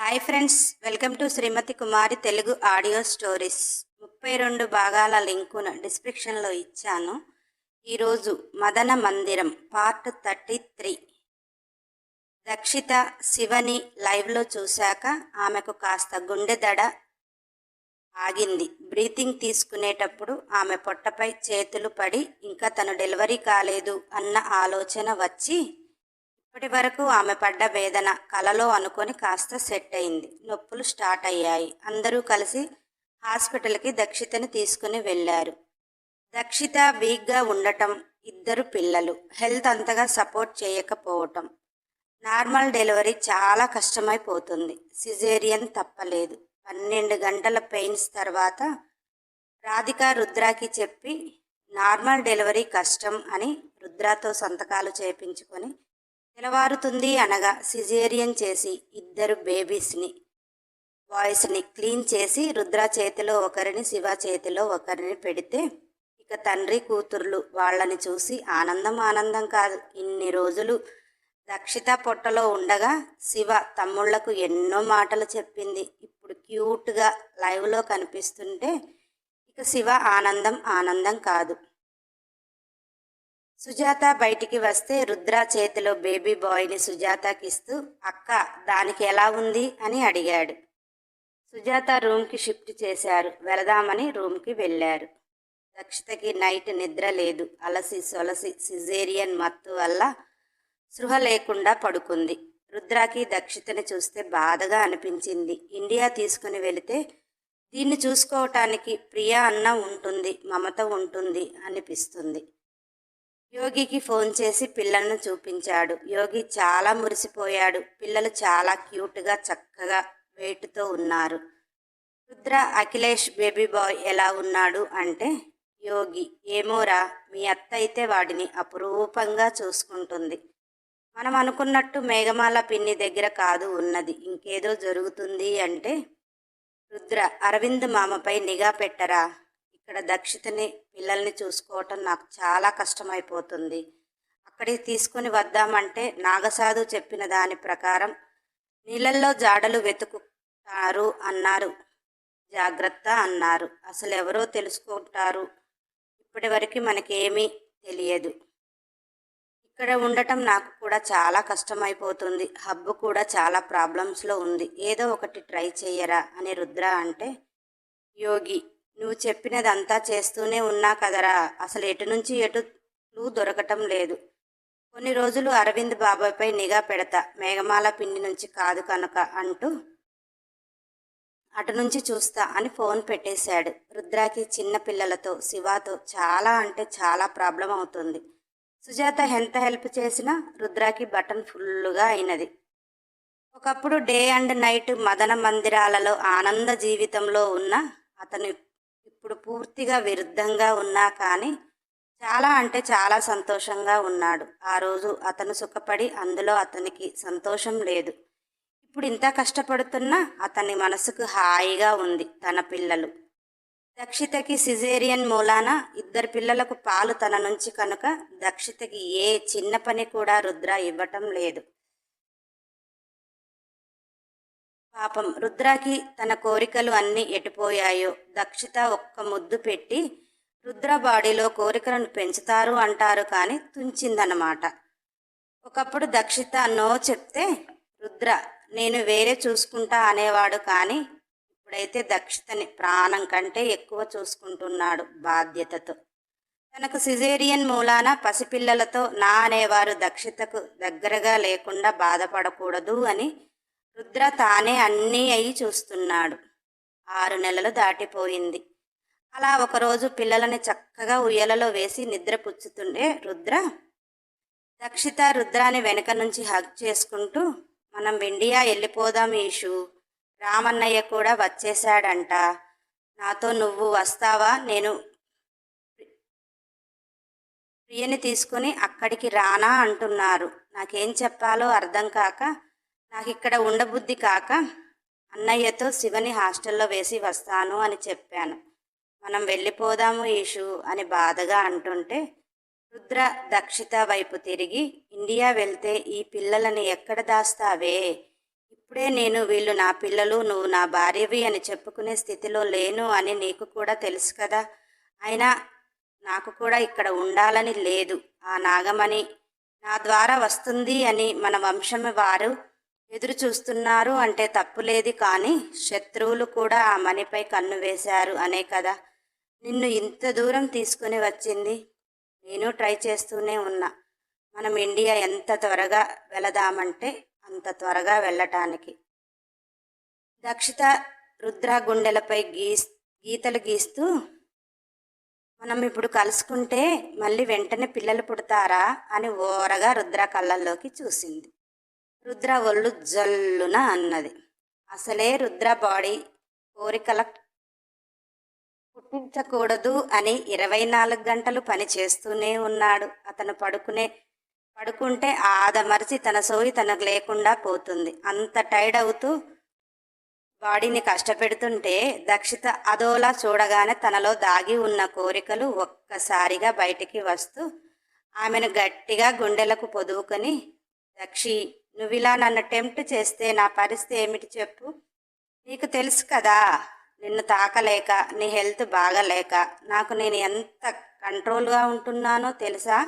Hi friends welcome to Srimathi Kumari Telugu audio stories. ముప్పై రెండు భాగాల లింకును డిస్క్రిప్షన్లో ఇచ్చాను. ఈరోజు Madana Mandiram part thirty three. Rakshitha Shivani లైవ్లో చూశాక ఆమెకు కాస్త గుండె దడ ఆగింది. బ్రీతింగ్ తీసుకునేటప్పుడు ఆమె పొట్టపై చేతులు పడి ఇంకా తను డెలివరీ కాలేదు అన్న ఆలోచన వచ్చి ఇప్పటి వరకు ఆమె పడ్డ వేదన కలలో అనుకొని కాస్త సెట్ అయింది. నొప్పులు స్టార్ట్ అయ్యాయి. అందరూ కలిసి హాస్పిటల్కి దక్షితని తీసుకుని వెళ్ళారు. దక్షిత వీక్గా ఉండటం ఇద్దరు పిల్లలు హెల్త్ అంతగా సపోర్ట్ చేయకపోవటం నార్మల్ డెలివరీ చాలా కష్టమైపోతుంది. సిజేరియన్ తప్పలేదు. పన్నెండు గంటల పెయిన్స్ తర్వాత రాధిక రుద్రాకి చెప్పి నార్మల్ డెలివరీ కష్టం అని రుద్రాతో సంతకాలు చేపించుకొని తెలవారుతుంది అనగా సిజేరియన్ చేసి ఇద్దరు బేబీస్ని బాయ్స్ని క్లీన్ చేసి రుద్ర చేతిలో ఒకరిని శివ చేతిలో ఒకరిని పెడితే ఇక తండ్రి కూతుర్లు వాళ్ళని చూసి ఆనందం ఆనందం కాదు. ఇన్ని రోజులు దక్షిత పొట్టలో ఉండగా శివ తమ్ముళ్ళకు ఎన్నో మాటలు చెప్పింది. ఇప్పుడు క్యూట్గా లైవ్లో కనిపిస్తుంటే ఇక శివ ఆనందం ఆనందం కాదు. సుజాత బయటికి వస్తే రుద్ర చేతిలో బేబీ బాయ్ని సుజాతకి ఇస్తూ అక్క దానికి ఎలా ఉంది? అని అడిగాడు. సుజాత రూమ్కి షిఫ్ట్ చేశారు. వెళదామని రూమ్కి వెళ్ళారు. దక్షితకి నైట్ నిద్ర లేదు. అలసి సొలసి సిజేరియన్ మత్తు వల్ల సృహ లేకుండా పడుకుంది. రుద్రాకి దక్షితని చూస్తే బాధగా అనిపించింది. ఇండియా తీసుకుని వెళితే దీన్ని చూసుకోవటానికి ప్రియా అన్న ఉంటుంది మమత ఉంటుంది అనిపిస్తుంది. యోగికి ఫోన్ చేసి పిల్లలను చూపించాడు. యోగి చాలా మురిసిపోయాడు. పిల్లలు చాలా క్యూట్గా చక్కగా వెయిట్తో ఉన్నారు. రుద్ర అఖిలేష్ బేబీ బాయ్ ఎలా ఉన్నాడు అంటే యోగి ఏమోరా మీ అత్త అయితే వాడిని అపురూపంగా చూసుకుంటుంది. మనం అనుకున్నట్టు మేఘమాల పిన్ని దగ్గర కాదు ఉన్నది. ఇంకేదో జరుగుతుంది అంటే రుద్ర అరవింద్ మామపై నిఘా పెట్టరా? ఇక్కడ దక్షితని పిల్లల్ని చూసుకోవటం నాకు చాలా కష్టమైపోతుంది. అక్కడికి తీసుకుని వద్దామంటే నాగసాధు చెప్పిన దాని ప్రకారం నీళ్ళల్లో జాడలు వెతుకుతారు అన్నారు. జాగ్రత్త అన్నారు. అసలు ఎవరో తెలుసుకుంటారు. ఇప్పటి వరకు మనకేమీ తెలియదు. ఇక్కడ ఉండటం నాకు కూడా చాలా కష్టమైపోతుంది. హబ్బు కూడా చాలా ప్రాబ్లమ్స్లో ఉంది. ఏదో ఒకటి ట్రై చేయరా అని రుద్ర అంటే యోగి నువ్వు చెప్పినదంతా చేస్తూనే ఉన్నా కదరా. అసలు ఎటు నుంచి ఎటు క్లూ దొరకటం లేదు. కొన్ని రోజులు అరవింద్ బాబాయ్పై నిఘా పెడతా మేఘమాల పిండి నుంచి కాదు కనుక అంటూ అటు నుంచి చూస్తా అని ఫోన్ పెట్టేశాడు. రుద్రాకి చిన్న పిల్లలతో శివాతో చాలా అంటే చాలా ప్రాబ్లం అవుతుంది. సుజాత ఎంత హెల్ప్ చేసినా రుద్రాకి బటన్ ఫుల్గా అయినది. ఒకప్పుడు డే అండ్ నైట్ మదన మందిరాలలో ఆనంద జీవితంలో ఉన్న అతను ఇప్పుడు పూర్తిగా విరుద్ధంగా ఉన్నా కానీ చాలా అంటే చాలా సంతోషంగా ఉన్నాడు. ఆ రోజు అతను సుఖపడి అందులో అతనికి సంతోషం లేదు. ఇప్పుడు ఇంత కష్టపడుతున్నా అతని మనసుకు హాయిగా ఉంది తన పిల్లలు. దక్షితకి సిజేరియన్ మూలాన ఇద్దరు పిల్లలకు పాలు తన నుంచి కనుక దక్షితకి ఏ చిన్న పని కూడా రుద్ర ఇవ్వటం లేదు. పాపం రుద్రాకి తన కోరికలు అన్నీ ఎటుపోయాయో. దక్షిత ఒక్క ముద్దు పెట్టి రుద్ర బాడీలో కోరికలను పెంచుతారు అంటారు కానీ తుంచిందన్నమాట. ఒకప్పుడు దక్షిత నో చెప్తే రుద్ర నేను వేరే చూసుకుంటా అనేవాడు కానీ ఇప్పుడైతే దక్షితని ప్రాణం కంటే ఎక్కువ చూసుకుంటున్నాడు బాధ్యతతో. తనకు సిజేరియన్ మూలాన పసిపిల్లలతో నా అనేవారు దక్షితకు దగ్గరగా లేకుండా బాధపడకూడదు అని రుద్ర తానే అన్నీ అయి చూస్తున్నాడు. ఆరు నెలలు దాటిపోయింది. అలా ఒకరోజు పిల్లలని చక్కగా ఉయ్యలలో వేసి నిద్ర పుచ్చుతుండే రుద్ర దక్షిత రుద్రాని వెనక నుంచి హగ్ చేసుకుంటూ మనం ఇండియా వెళ్ళిపోదాం ఈషు రామన్నయ్య కూడా వచ్చేశాడంట. నాతో నువ్వు వస్తావా? నేను ప్రియని తీసుకుని అక్కడికి రానా అంటున్నారు. నాకేం చెప్పాలో అర్థం కాక నాకు ఇక్కడ ఉండబుద్ధి కాక అన్నయ్యతో శివని హాస్టల్లో వేసి వస్తాను అని చెప్పాను. మనం వెళ్ళిపోదాము ఈషు అని బాధగా అంటుంటే రుద్ర దక్షిత వైపు తిరిగి ఇండియా వెళ్తే ఈ పిల్లలని ఎక్కడ దాస్తావే? ఇప్పుడే నేను వీళ్ళు నా పిల్లలు నువ్వు నా భార్యవి అని చెప్పుకునే స్థితిలో లేను అని నీకు కూడా తెలుసు కదా. అయినా నాకు కూడా ఇక్కడ ఉండాలని లేదు. ఆ నాగమణి నా ద్వారా వస్తుంది అని మన వంశం వారు ఎదురు చూస్తున్నారు అంటే తప్పులేదు కానీ శత్రువులు కూడా ఆ మణిపై కన్ను వేశారు అనే కదా. నిన్ను ఇంత దూరం తీసుకుని వచ్చింది? నేను ట్రై చేస్తూనే ఉన్నా. మనం ఇండియా ఎంత త్వరగా వెళదామంటే అంత త్వరగా వెళ్ళటానికి. దక్షిత రుద్ర గుండెలపై గీ గీతలు గీస్తూ మనం ఇప్పుడు కలుసుకుంటే మళ్ళీ వెంటనే పిల్లలు పుడతారా అని ఓరగా రుద్ర కళ్ళల్లోకి చూసింది. రుద్ర ఒళ్ళు జల్లున అన్నది. అసలే రుద్ర బాడీ కోరికల పుట్టించకూడదు అని ఇరవై నాలుగు గంటలు పని చేస్తూనే ఉన్నాడు. అతను పడుకునే పడుకుంటే ఆదమరిచి తన సోయి తనకు లేకుండా పోతుంది. అంత టైర్డ్ అవుతూ బాడీని కష్టపెడుతుంటే దక్షిత అదోలా చూడగానే తనలో దాగి ఉన్న కోరికలు ఒక్కసారిగా బయటికి వస్తూ ఆమెను గట్టిగా గుండెలకు పొదువుకొని దక్షి నువ్వు ఇలా నన్ను టెంప్ట్ చేస్తే నా పరిస్థితి ఏమిటి చెప్పు. నీకు తెలుసు కదా నిన్ను తాకలేక నీ హెల్త్ బాగలేక నాకు నేను ఎంత కంట్రోల్గా ఉంటున్నానో తెలుసా?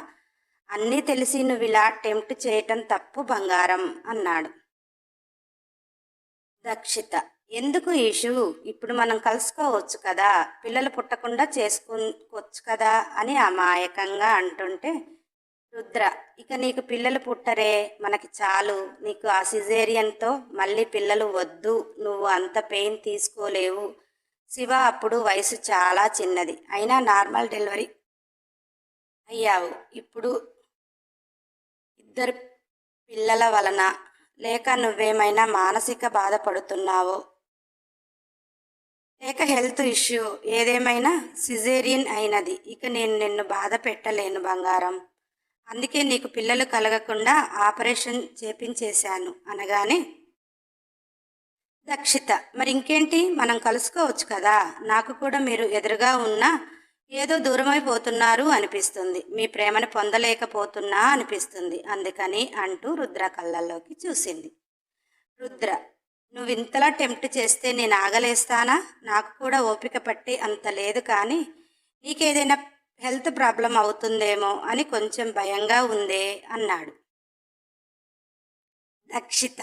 అన్నీ తెలిసి నువ్వు ఇలా టెంప్ట్ చేయటం తప్పు బంగారం అన్నాడు. దక్షిత ఎందుకు ఇషు ఇప్పుడు మనం కలుసుకోవచ్చు కదా పిల్లలు పుట్టకుండా చేసుకోవచ్చు కదా అని అమాయకంగా అంటుంటే రుద్ర ఇక నీకు పిల్లలు పుట్టరే మనకి చాలు. నీకు ఆ సిజేరియన్తో మళ్ళీ పిల్లలు వద్దు. నువ్వు అంత పెయిన్ తీసుకోలేవు. శివ అప్పుడు వయసు చాలా చిన్నది. అయినా నార్మల్ డెలివరీ అయ్యావు. ఇప్పుడు ఇద్దరు పిల్లల వలన లేక నువ్వేమైనా మానసిక బాధపడుతున్నావో? లేక హెల్త్ ఇష్యూ ఏదేమైనా సిజేరియన్ అయినది. ఇక నేను నిన్ను బాధ పెట్టలేను బంగారం. అందుకే నీకు పిల్లలు కలగకుండా ఆపరేషన్ చేపించేశాను అనగానే దక్షిత మరి ఇంకేంటి మనం కలుసుకోవచ్చు కదా. నాకు కూడా మీరు ఎదురుగా ఉన్నా ఏదో దూరమైపోతున్నారు అనిపిస్తుంది. మీ ప్రేమను పొందలేకపోతున్నా అనిపిస్తుంది. అందుకని అంటూ రుద్ర కళ్ళల్లోకి చూసింది. రుద్ర నువ్వు ఇంతలా టెంప్ట్ చేస్తే నేను ఆగలేస్తానా? నాకు కూడా ఓపిక పట్టి అంత లేదు కానీ నీకేదైనా హెల్త్ ప్రాబ్లం అవుతుందేమో అని కొంచెం భయంగా ఉందే అన్నాడు. దక్షిత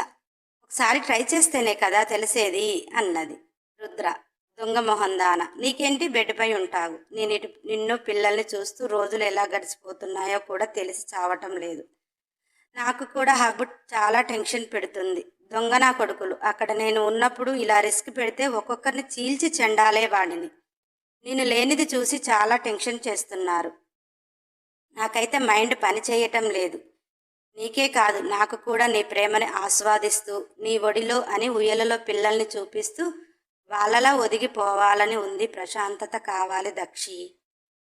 ఒకసారి ట్రై చేస్తేనే కదా తెలిసేది అన్నది రుద్ర. దొంగ మొహందాన నీకేంటి బెడ్పై ఉంటావు? నేను ఇటు నిన్ను పిల్లల్ని చూస్తూ రోజులు ఎలా గడిచిపోతున్నాయో కూడా తెలిసి చావటం లేదు. నాకు కూడా హబ్ చాలా టెన్షన్ పెడుతుంది. దొంగ నా కొడుకులు అక్కడ నేను ఉన్నప్పుడు ఇలా రిస్క్ పెడితే ఒక్కొక్కరిని చీల్చి చెండాలే వాడిని. నేను లేనిది చూసి చాలా టెన్షన్ చేస్తున్నారు. నాకైతే మైండ్ పని చేయటం లేదు. నీకే కాదు నాకు కూడా నీ ప్రేమని ఆస్వాదిస్తూ నీ ఒడిలో అని ఉయ్యలలో పిల్లల్ని చూపిస్తూ వాళ్ళలా ఒదిగిపోవాలని ఉంది ప్రశాంతత కావాలి దక్షి.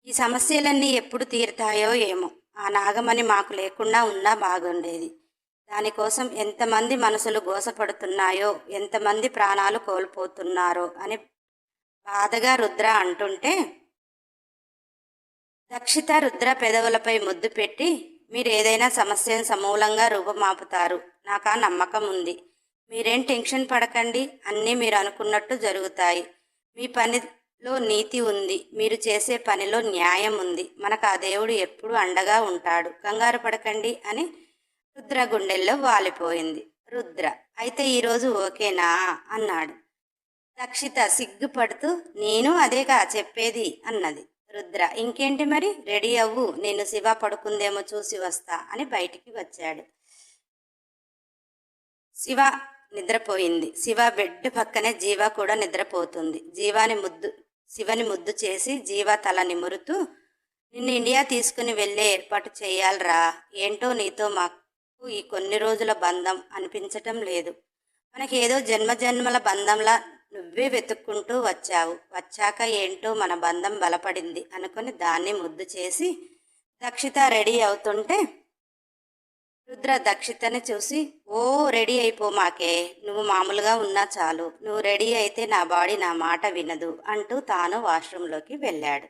ఈ సమస్యలన్నీ ఎప్పుడు తీరుతాయో ఏమో. ఆ నాగమణి మాకు లేకుండా ఉన్నా బాగుండేది. దానికోసం ఎంతమంది మనసులు గోసపడుతున్నాయో ఎంతమంది ప్రాణాలు కోల్పోతున్నారో అని బాధగా రుద్ర అంటుంటే దక్షిత రుద్ర పెదవులపై ముద్దు పెట్టి మీరు ఏదైనా సమస్యను సమూలంగా రూపమాపుతారు. నాకు ఆ నమ్మకం ఉంది. మీరేం టెన్షన్ పడకండి. అన్నీ మీరు అనుకున్నట్టు జరుగుతాయి. మీ పనిలో నీతి ఉంది. మీరు చేసే పనిలో న్యాయం ఉంది. మనకు ఆ దేవుడు ఎప్పుడు అండగా ఉంటాడు. కంగారు పడకండి అని రుద్ర గుండెల్లో వాలిపోయింది. రుద్ర అయితే ఈరోజు ఓకేనా అన్నాడు. దక్షిత సిగ్గుపడుతూ నేను అదేగా చెప్పేది అన్నది. రుద్ర ఇంకేంటి మరి? రెడీ అవ్వు. నేను శివ పడుకుందేమో చూసి వస్తా అని బయటికి వచ్చాడు. శివ నిద్రపోయింది. శివ బెడ్ పక్కనే జీవ కూడా నిద్రపోతుంది. జీవాని ముద్దు శివని ముద్దు చేసి జీవ తల నిమురుతూ నిన్ను ఇండియా తీసుకుని వెళ్ళే ఏర్పాటు చేయాలరా. ఏంటో నీతో మాకు ఈ కొన్ని రోజుల బంధం అనిపించటం లేదు. మనకి ఏదో జన్మ జన్మల బంధంలా నువ్వే వెతుక్కుంటూ వచ్చావు. వచ్చాక ఏంటో మన బంధం బలపడింది అనుకుని దాన్ని ముద్దు చేసి దక్షిత రెడీ అవుతుంటే రుద్ర దక్షితని చూసి ఓ రెడీ అయిపో మాకే. నువ్వు మామూలుగా ఉన్నా చాలు. నువ్వు రెడీ అయితే నా బాడీ నా మాట వినదు అంటూ తాను వాష్రూంలోకి వెళ్ళాడు.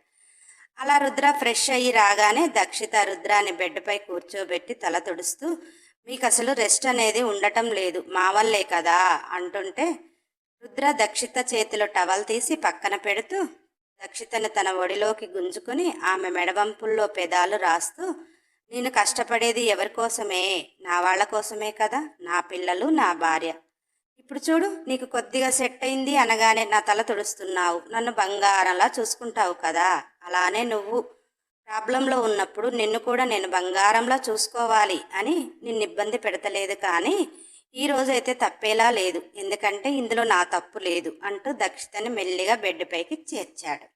అలా రుద్ర ఫ్రెష్ అయ్యి రాగానే దక్షిత రుద్రాన్ని బెడ్పై కూర్చోబెట్టి తల తుడుస్తూ మీకు అసలు రెస్ట్ అనేది ఉండటం లేదు. మా వల్లే కదా అంటుంటే రుద్ర దక్షిత చేతిలో టవల్ తీసి పక్కన పెడుతూ దక్షితను తన ఒడిలోకి గుంజుకుని ఆమె మెడవంపుల్లో పెదాలు రాస్తూ నేను కష్టపడేది ఎవరి కోసమే నా వాళ్ళ కోసమే కదా? నా పిల్లలు నా భార్య. ఇప్పుడు చూడు నీకు కొద్దిగా సెట్ అయింది అనగానే నా తల తుడుస్తున్నావు. నన్ను బంగారంలా చూసుకుంటావు కదా? అలానే నువ్వు ప్రాబ్లంలో ఉన్నప్పుడు నిన్ను కూడా నేను బంగారంలా చూసుకోవాలి అని నిన్ను ఇబ్బంది పెడతలేదు కానీ ఈ రోజైతే తప్పేలా లేదు. ఎందుకంటే ఇందులో నా తప్పు లేదు అంటూ దక్షితని మెల్లిగా బెడ్ పైకి చేర్చాడు.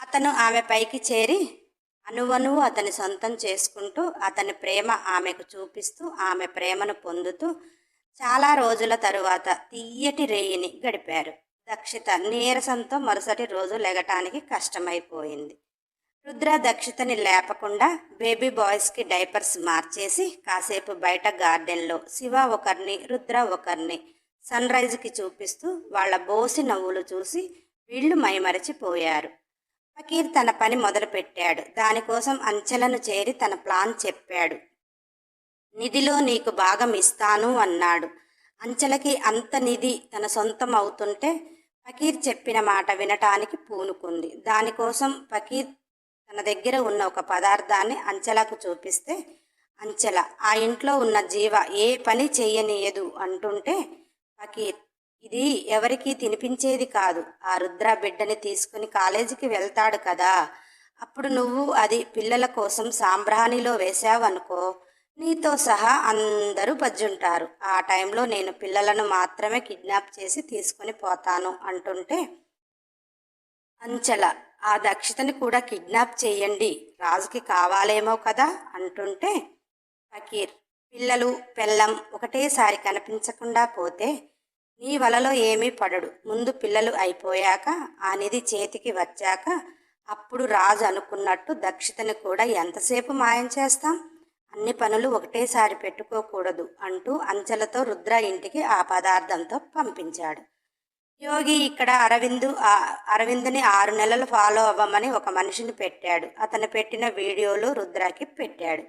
అతను ఆమె పైకి చేరి అనువనువు అతని సొంతం చేసుకుంటూ అతని ప్రేమ ఆమెకు చూపిస్తూ ఆమె ప్రేమను పొందుతూ చాలా రోజుల తరువాత తీయటి రేయిని గడిపారు. దక్షిత నీరసంతో మరుసటి రోజు లెగటానికి కష్టమైపోయింది. రుద్ర దక్షతని లేపకుండా బేబీ బాయ్స్కి డైపర్స్ మార్చేసి కాసేపు బయట గార్డెన్లో శివ ఒకరిని రుద్ర ఒకరిని సన్ రైజ్కి చూపిస్తూ వాళ్ళ బోసి నవ్వులు చూసి వీళ్ళు మైమరచిపోయారు ఫకీర్ తన పని మొదలుపెట్టాడు. దానికోసం అంచెలను చేరి తన ప్లాన్ చెప్పాడు. నిధిలో నీకు భాగం ఇస్తాను అన్నాడు. అంచెలకి అంత నిధి తన సొంతం అవుతుంటే ఫకీర్ చెప్పిన మాట వినటానికి పూనుకుంది. దానికోసం ఫకీర్ తన దగ్గర ఉన్న ఒక పదార్థాన్ని అంచెలకు చూపిస్తే అంచెల ఆ ఇంట్లో ఉన్న జీవ ఏ పని చేయనీయదు అంటుంటే ఫకీర్ ఇది ఎవరికీ తినిపించేది కాదు. ఆ రుద్ర బిడ్డని తీసుకుని కాలేజీకి వెళ్తాడు కదా. అప్పుడు నువ్వు అది పిల్లల కోసం సాంబ్రాణిలో వేసావనుకో నీతో సహా అందరూ బజ్జుంటారు. ఆ టైంలో నేను పిల్లలను మాత్రమే కిడ్నాప్ చేసి తీసుకొని పోతాను అంటుంటే అంచెల ఆ దక్షితని కూడా కిడ్నాప్ చేయండి. రాజుకి కావాలేమో కదా అంటుంటే ఫకీర్ పిల్లలు పెళ్ళం ఒకటేసారి కనిపించకుండా పోతే నీ వలలో ఏమీ పడడు. ముందు పిల్లలు అయిపోయాక ఆ నిధి చేతికి వచ్చాక అప్పుడు రాజు అనుకున్నట్టు దక్షితని కూడా ఎంతసేపు మాయం చేస్తాం? అన్ని పనులు ఒకటేసారి పెట్టుకోకూడదు అంటూ అంచెలతో రుద్ర ఇంటికి ఆ పదార్థంతో పంపించాడు. యోగి ఇక్కడ అరవిందు అరవింద్ని ఆరు నెలలు ఫాలో అవ్వమని ఒక మనిషిని పెట్టాడు. అతను పెట్టిన వీడియోలు రుద్రకి పెట్టాడు.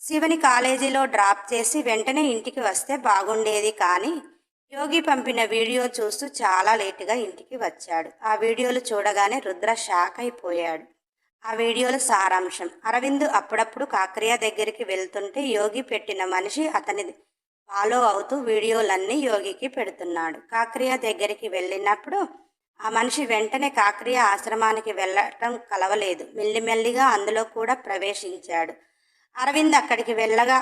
శివని కాలేజీలో డ్రాప్ చేసి వెంటనే ఇంటికి వస్తే బాగుండేది కానీ యోగి పంపిన వీడియో చూస్తూ చాలా లేటుగా ఇంటికి వచ్చాడు. ఆ వీడియోలు చూడగానే రుద్ర షాక్ అయిపోయాడు. ఆ వీడియోల సారాంశం అరవింద్ అప్పుడప్పుడు కాకరియా దగ్గరికి వెళ్తుంటే యోగి పెట్టిన మనిషి అతని ఫాలో అవుతూ వీడియోలన్నీ యోగికి పెడుతున్నాడు. కాక్రియ దగ్గరికి వెళ్ళినప్పుడు ఆ మనిషి వెంటనే కాక్రియ ఆశ్రమానికి వెళ్ళటం కలవలేదు. మెల్లిమెల్లిగా అందులో కూడా ప్రవేశించాడు. అరవింద్ అక్కడికి వెళ్ళగా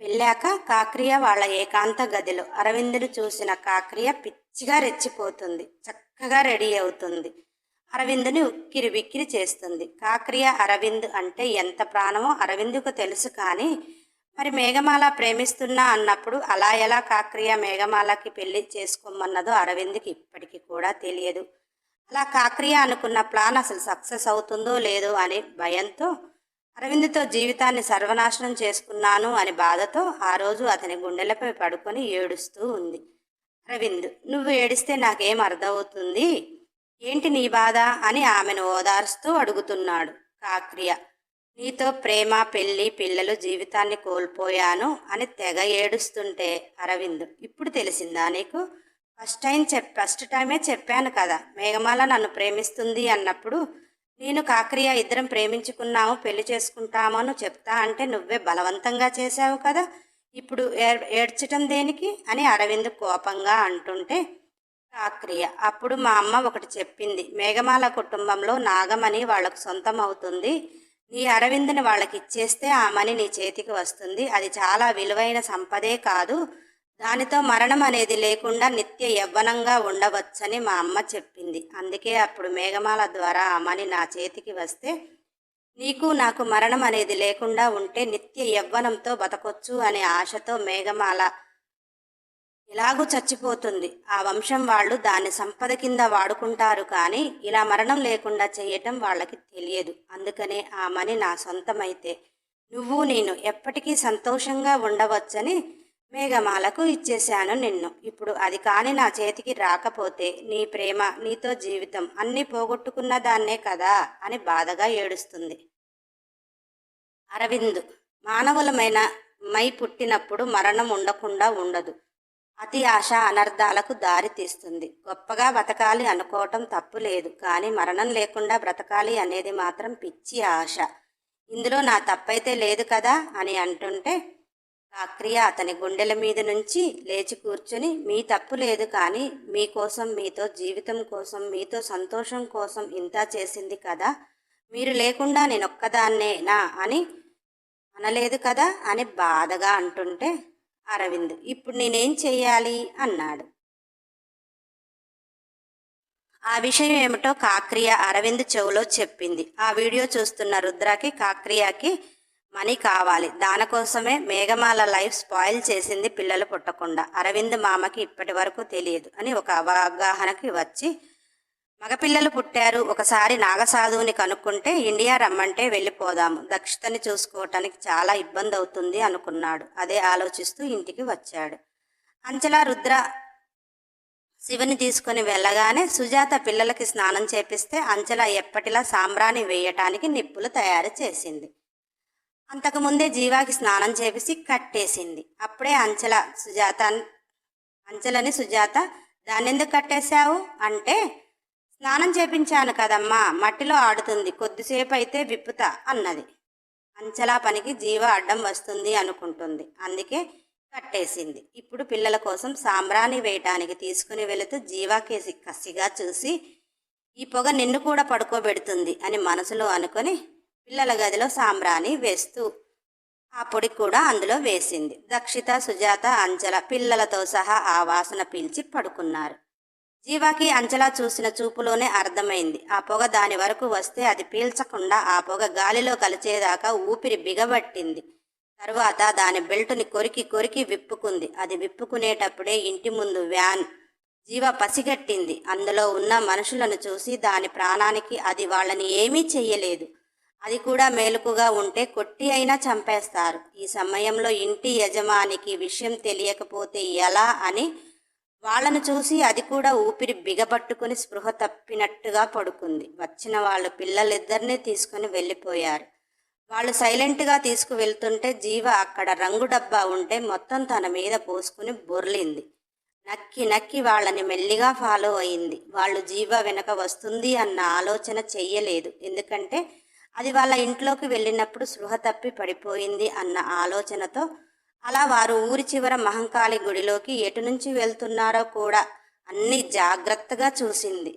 వెళ్ళాక కాక్రియ వాళ్ళ ఏకాంత గదిలో. అరవిందుని చూసిన కాక్రియ పిచ్చిగా రెచ్చిపోతుంది. చక్కగా రెడీ అవుతుంది. అరవిందుని ఉక్కిరి బిక్కిరి చేస్తుంది. కాక్రియ అరవింద్ అంటే ఎంత ప్రాణమో అరవిందుకు తెలుసు కానీ మరి మేఘమాల ప్రేమిస్తున్నా అన్నప్పుడు అలా ఎలా కాక్రియ మేఘమాలకి పెళ్ళి చేసుకోమన్నదో అరవింద్కి ఇప్పటికీ కూడా తెలియదు. అలా కాక్రియ అనుకున్న ప్లాన్ అసలు సక్సెస్ అవుతుందో లేదో అనే భయంతో అరవింద్తో జీవితాన్ని సర్వనాశనం చేసుకున్నాను అని బాధతో ఆ రోజు అతని గుండెలపై పడుకొని ఏడుస్తూ ఉంది. అరవింద్ నువ్వు ఏడిస్తే నాకేం అర్థమవుతుంది? ఏంటి నీ బాధ? అని ఆమెను ఓదారుస్తూ అడుగుతున్నాడు కాక్రియ. నీతో ప్రేమ పెళ్ళి పిల్లలు జీవితాన్ని కోల్పోయాను అని తెగ ఏడుస్తుంటే అరవింద్ ఇప్పుడు తెలిసిందా నీకు? ఫస్ట్ టైం చెప్ ఫస్ట్ టైమే చెప్పాను కదా మేఘమాల నన్ను ప్రేమిస్తుంది అన్నప్పుడు నేను కాక్రియ ఇద్దరం ప్రేమించుకున్నాము పెళ్ళి చేసుకుంటాము అని చెప్తా అంటే నువ్వే బలవంతంగా చేశావు కదా ఇప్పుడు ఏడ్చటం దేనికి? అని అరవింద్ కోపంగా అంటుంటే కాక్రియ అప్పుడు మా అమ్మ ఒకటి చెప్పింది మేఘమాల కుటుంబంలో నాగమణి వాళ్ళకు సొంతం అవుతుంది నీ అరవిందుని వాళ్ళకి ఇచ్చేస్తే ఆ మనీ నీ చేతికి వస్తుంది. అది చాలా విలువైన సంపదే కాదు. దానితో మరణం అనేది లేకుండా నిత్య యవ్వనంగా ఉండవచ్చని మా అమ్మ చెప్పింది. అందుకే అప్పుడు మేఘమాల ద్వారా ఆ మనీ నా చేతికి వస్తే నీకు నాకు మరణం అనేది లేకుండా ఉంటే నిత్య యవ్వనంతో బతకొచ్చు అనే ఆశతో మేఘమాల ఇలాగూ చచ్చిపోతుంది. ఆ వంశం వాళ్ళు దాన్ని సంపద కింద వాడుకుంటారు కానీ ఇలా మరణం లేకుండా చేయటం వాళ్ళకి తెలియదు. అందుకనే ఆ మని నా సొంతమైతే. నువ్వు నేను ఎప్పటికీ సంతోషంగా ఉండవచ్చని మేఘమాలకు ఇచ్చేశాను నిన్ను. ఇప్పుడు అది కాని నా చేతికి రాకపోతే నీ ప్రేమ నీతో జీవితం అన్నీ పోగొట్టుకున్న దాన్నే కదా అని బాధగా ఏడుస్తుంది. అరవింద్ మానవులమైన మై పుట్టినప్పుడు మరణం ఉండకుండా ఉండదు. అతి ఆశ అనర్థాలకు దారి తీస్తుంది. గొప్పగా బతకాలి అనుకోవటం తప్పు లేదు. కానీ మరణం లేకుండా బ్రతకాలి అనేది మాత్రం పిచ్చి ఆశ. ఇందులో నా తప్పైతే లేదు కదా అని అంటుంటే కాక్రియ అతని గుండెల మీద నుంచి లేచి కూర్చుని మీ తప్పు లేదు కానీ మీకోసం మీతో జీవితం కోసం మీతో సంతోషం కోసం ఇంత చేసింది కదా. మీరు లేకుండా నేనొక్కదాన్నేనా అని అనలేదు కదా అని బాధగా అంటుంటే అరవింద్. ఇప్పుడు నేనేం చెయ్యాలి అన్నాడు. ఆ విషయం ఏమిటో కాక్రియ అరవింద్ చెవులో చెప్పింది. ఆ వీడియో చూస్తున్న రుద్రకి కాక్రియకి మనీ కావాలి. దానికోసమే మేఘమాల లైఫ్ స్పాయిల్ చేసింది పిల్లలు పుట్టకుండా. అరవింద్ మామకి ఇప్పటి వరకు తెలియదు అని ఒక అవగాహనకి వచ్చి మగపిల్లలు పుట్టారు. ఒకసారి నాగసాధువుని కనుక్కుంటే ఇండియా రమ్మంటే వెళ్ళిపోదాము. దక్షితని చూసుకోవటానికి చాలా ఇబ్బంది అవుతుంది అనుకున్నాడు. అదే ఆలోచిస్తూ ఇంటికి వచ్చాడు. అంచలా రుద్ర శివుని తీసుకుని వెళ్ళగానే సుజాత పిల్లలకి స్నానం చేపిస్తే అంచల ఎప్పటిలా సాంబ్రాణి వేయటానికి నిప్పులు తయారు చేసింది. అంతకుముందే జీవాకి స్నానం చేపిసి కట్టేసింది. అప్పుడే అంచల సుజాత అంచలని సుజాత దాన్ని ఎందుకు కట్టేశావు? అంటే స్నానం చేపించాను కదమ్మా మట్టిలో ఆడుతుంది కొద్దిసేపు అయితే విప్పుతా అన్నది. అంచలా పనికి జీవ అడ్డం వస్తుంది అనుకుంటుంది. అందుకే కట్టేసింది. ఇప్పుడు పిల్లల కోసం సాంబ్రాణి వేయటానికి తీసుకుని వెళుతూ జీవాకేసి కసిగా చూసి ఈ పొగ నిన్ను కూడా పడుకోబెడుతుంది అని మనసులో అనుకొని పిల్లల గదిలో సాంబ్రాణి వేస్తూ ఆ పొడి కూడా అందులో వేసింది. దక్షిత సుజాత అంచల పిల్లలతో సహా ఆ వాసన పీల్చి పడుకున్నారు. జీవాకి అంచలా చూసిన చూపులోనే అర్థమైంది. ఆ పొగ దాని వరకు వస్తే అది పీల్చకుండా ఆ పొగ గాలిలో కలిచేదాకా ఊపిరి బిగబట్టింది. తరువాత దాని బెల్టుని కొరికి కొరికి విప్పుకుంది. అది విప్పుకునేటప్పుడే ఇంటి ముందు వ్యాన్ జీవ పసిగట్టింది. అందులో ఉన్న మనుషులను చూసి దాని ప్రాణానికి అది వాళ్ళని ఏమీ చెయ్యలేదు. అది కూడా మేలుకుగా ఉంటే కొట్టి అయినా చంపేస్తారు. ఈ సమయంలో ఇంటి యజమానికి విషయం తెలియకపోతే ఎలా అని వాళ్ళను చూసి అది కూడా ఊపిరి బిగబట్టుకుని స్పృహ తప్పినట్టుగా పడుకుంది. వచ్చిన వాళ్ళు పిల్లలిద్దరినీ తీసుకుని వెళ్ళిపోయారు. వాళ్ళు సైలెంట్గా తీసుకువెళ్తుంటే జీవ అక్కడ రంగు డబ్బా ఉంటే మొత్తం తన మీద పోసుకుని బొర్లింది. నక్కి నక్కి వాళ్ళని మెల్లిగా ఫాలో అయింది. వాళ్ళు జీవ వెనక వస్తుంది అన్న ఆలోచన చెయ్యలేదు. ఎందుకంటే అది వాళ్ళ ఇంట్లోకి వెళ్ళినప్పుడు స్పృహ తప్పి పడిపోయింది అన్న ఆలోచనతో అలా వారు ఊరి చివర మహంకాళి గుడిలోకి ఎటు నుంచి వెళ్తున్నారో కూడా అన్ని జాగ్రత్తగా చూసింది.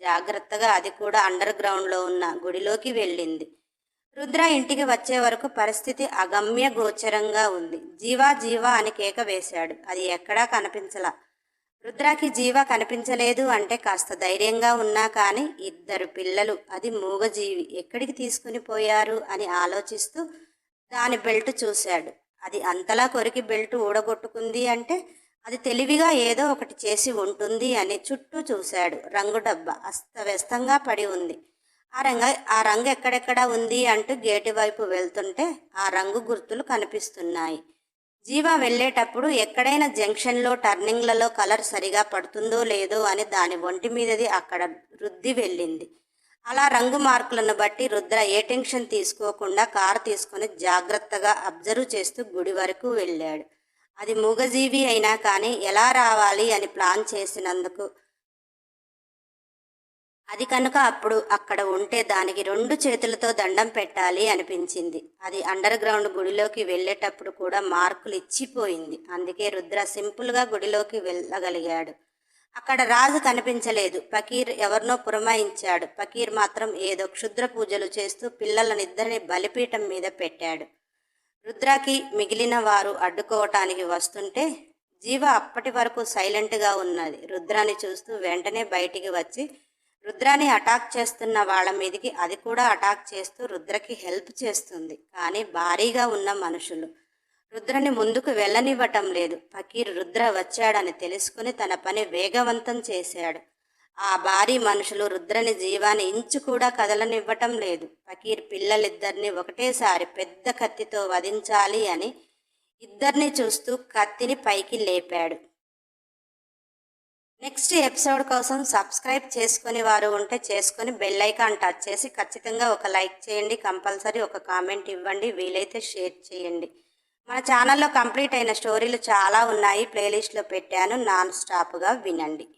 జాగ్రత్తగా అది కూడా అండర్ గ్రౌండ్లో ఉన్న గుడిలోకి వెళ్ళింది. రుద్ర ఇంటికి వచ్చే వరకు పరిస్థితి అగమ్య గోచరంగా ఉంది. జీవా జీవా అని కేక వేశాడు. అది ఎక్కడా కనిపించలా. రుద్రాకి జీవ కనిపించలేదు అంటే కాస్త ధైర్యంగా ఉన్నా కానీ ఇద్దరు పిల్లలు అది మూగజీవి ఎక్కడికి తీసుకుని పోయారు అని ఆలోచిస్తూ దాని బెల్ట్ చూశాడు. అది అంతలా కొరికి బెల్ట్ ఊడగొట్టుకుంది అంటే అది తెలివిగా ఏదో ఒకటి చేసి ఉంటుంది అని చుట్టూ చూశాడు. రంగు డబ్బా అస్తవ్యస్తంగా పడి ఉంది. ఆ రంగ ఆ రంగు ఎక్కడెక్కడ ఉంది అంటూ గేటు వైపు వెళ్తుంటే ఆ రంగు గుర్తులు కనిపిస్తున్నాయి. జీవా వెళ్ళేటప్పుడు ఎక్కడైనా జంక్షన్లో టర్నింగ్లలో కలర్ సరిగా పడుతుందో లేదో అని దాని ఒంటి మీదది అక్కడ రుద్ది వెళ్ళింది. అలా రంగు మార్కులను బట్టి రుద్ర ఏ టెన్షన్ తీసుకోకుండా కారు తీసుకొని జాగ్రత్తగా అబ్జర్వ్ చేస్తూ గుడి వరకు వెళ్ళాడు. అది మూగజీవి అయినా కానీ ఎలా రావాలి అని ప్లాన్ చేసినందుకు అది కనుక అప్పుడు అక్కడ ఉంటే దానికి రెండు చేతులతో దండం పెట్టాలి అనిపించింది. అది అండర్ గ్రౌండ్ గుడిలోకి వెళ్ళేటప్పుడు కూడా మార్కులు ఇచ్చిపోయింది. అందుకే రుద్ర సింపుల్గా గుడిలోకి వెళ్ళగలిగాడు. అక్కడ రాజు కనిపించలేదు. ఫకీర్ ఎవరినో పురమాయించాడు. ఫకీర్ మాత్రం ఏదో క్షుద్ర పూజలు చేస్తూ పిల్లలనిద్దరిని బలిపీఠం మీద పెట్టాడు. రుద్రకి మిగిలిన వారు అడ్డుకోవటానికి వస్తుంటే జీవ అప్పటి వరకు సైలెంట్గా ఉన్నది. రుద్రాని చూస్తూ వెంటనే బయటికి వచ్చి రుద్రాని అటాక్ చేస్తున్న వాళ్ళ మీదకి అది కూడా అటాక్ చేస్తూ రుద్రకి హెల్ప్ చేస్తుంది. కానీ భారీగా ఉన్న మనుషులు. రుద్రని ముందుకు వెళ్ళనివ్వటం లేదు. ఫకీర్ రుద్ర వచ్చాడని తెలుసుకుని తన పని వేగవంతం చేశాడు. ఆ భారీ మనుషులు రుద్రని జీవాన్ని ఇంచు కూడా కదలనివ్వటం లేదు. ఫకీర్ పిల్లలిద్దరిని ఒకటేసారి పెద్ద కత్తితో వధించాలి అని ఇద్దరిని చూస్తూ కత్తిని పైకి లేపాడు. నెక్స్ట్ ఎపిసోడ్ కోసం సబ్స్క్రైబ్ చేసుకుని వారు ఉంటే చేసుకొని బెల్ ఐకాన్ టచ్ చేసి ఖచ్చితంగా ఒక లైక్ చేయండి. కంపల్సరీ ఒక కామెంట్ ఇవ్వండి. వీలైతే షేర్ చేయండి. మన ఛానల్లో కంప్లీట్ అయిన స్టోరీలు చాలా ఉన్నాయి. ప్లేలిస్ట్లో పెట్టాను. నాన్ స్టాప్గా వినండి.